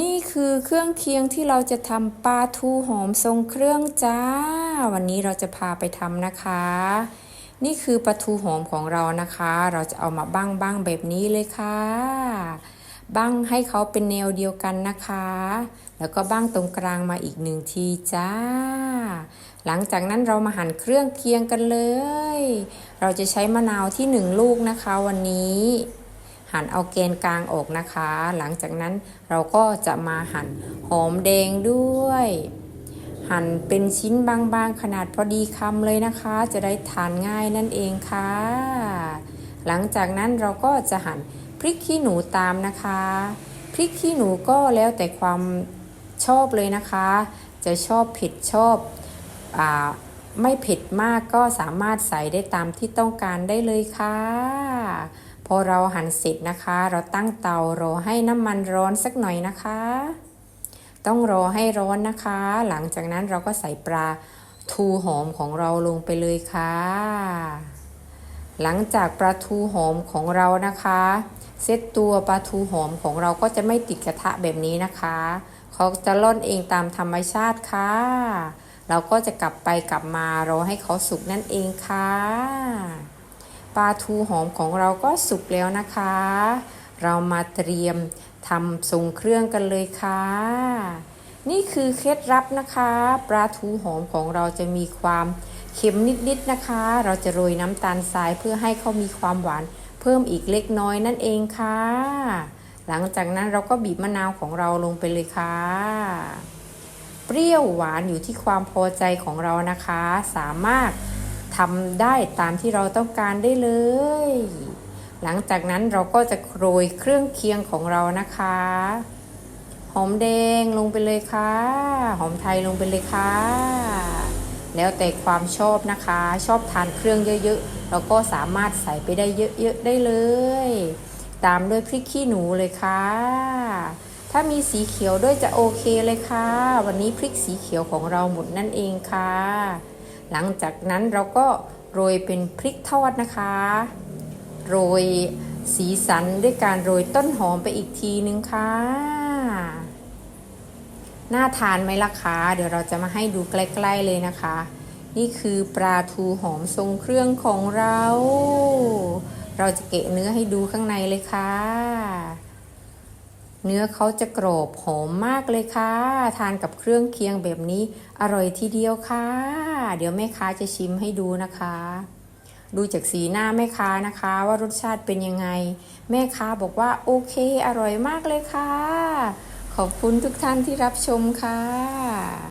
นี่คือเครื่องเคียงที่เราจะทำปลาทูหอมทรงเครื่องจ้า วันนี้เราจะพาไปทำนะคะ นี่คือปลาทูหอมของเรานะคะ เราจะเอามาบ้างบ้างๆแบบนี้เลยค่ะบ้างให้เขาเป็นแนวเดียวกันนะคะ แล้วก็บ้างตรงกลางมาอีกหนึ่งทีจ้า หลังจากนั้นเรามาหั่นเครื่องเคียงกันเลย เราจะใช้มะนาวที่หนึ่งลูกนะคะวันนี้ หั่นเอาแกนกลางออกนะคะ หลังจากนั้นเราก็จะมาหั่นหอมแดงด้วย หั่นเป็นชิ้นบางๆ ขนาดพอดีคำเลยนะคะ จะได้ทานง่ายนั่นเองค่ะ หลังจากนั้นเราก็จะหั่นพริกขี้หนูตามนะคะ พริกขี้หนูก็แล้วแต่ความชอบเลยนะคะ จะชอบเผ็ดชอบอาไม่เผ็ดมากก็สามารถใส่ได้ตามที่ต้องการได้เลยค่ะ พอเราหั่นเสร็จนะคะ เราตั้งเตารอให้น้ำมันร้อนสักหน่อยนะคะ ต้องรอให้ร้อนนะคะ หลังจากนั้นเราก็ใส่ปลาทูหอมของเราลงไปเลยค่ะ หลังจากปลาทูหอมของเรานะคะเซตตัวปลาทูหอมของเราก็จะไม่ติดกระทะแบบนี้นะคะเขาจะล่อนเองตามธรรมชาติค่ะ เราก็จะกลับไปกลับมารอให้เขาสุกนั่นเองค่ะ ปลาทูหอมของเราก็สุกแล้วนะคะ เรามาเตรียมทำทรงเครื่องกันเลยค่ะ นี่คือเคล็ดลับนะคะ ปลาทูหอมของเราจะมีความเค็มนิดๆนะคะ เราจะโรยน้ำตาลทรายเพื่อให้เขามีความหวานเพิ่มอีกเล็กน้อยนั่นเองค่ะ หลังจากนั้นเราก็บีบมะนาวของเราลงไปเลยค่ะ เปรี้ยวหวานอยู่ที่ความพอใจของเรานะคะ สามารถ ทำได้ตามที่เราต้องการได้เลย หลังจากนั้นเราก็จะโรยเครื่องเคียงของเรานะคะ หอมแดงลงไปเลยค่ะ หอมไทยลงไปเลยค่ะ แล้วแต่ความชอบนะคะ ชอบทานเครื่องเยอะๆ เราก็สามารถใส่ไปได้เยอะๆ ได้เลย ตามด้วยพริกขี้หนูเลยค่ะ ถ้ามีสีเขียวด้วยจะโอเคเลยค่ะ วันนี้พริกสีเขียวของเราหมดนั่นเองค่ะ หลังจากนั้นเราก็โรยเป็นพริกทอดนะคะ โรยสีสันด้วยการโรยต้นหอมไปอีกทีนึงค่ะ น่าทานไหมล่ะคะ เดี๋ยวเราจะมาให้ดูใกล้ๆเลยนะคะ นี่คือปลาทูหอมทรงเครื่องของเรา เราจะเกะเนื้อให้ดูข้างในเลยค่ะ เนื้อเขาจะกรอบหอมมากเลยค่ะ ทานกับเครื่องเคียงแบบนี้อร่อยทีเดียวค่ะ เดี๋ยวแม่ค้าจะชิมให้ดูนะคะ ดูจากสีหน้าแม่ค้านะคะ ว่ารสชาติเป็นยังไง แม่ค้าบอกว่าโอเค อร่อยมากเลยค่ะ ขอบคุณทุกท่านที่รับชมค่ะ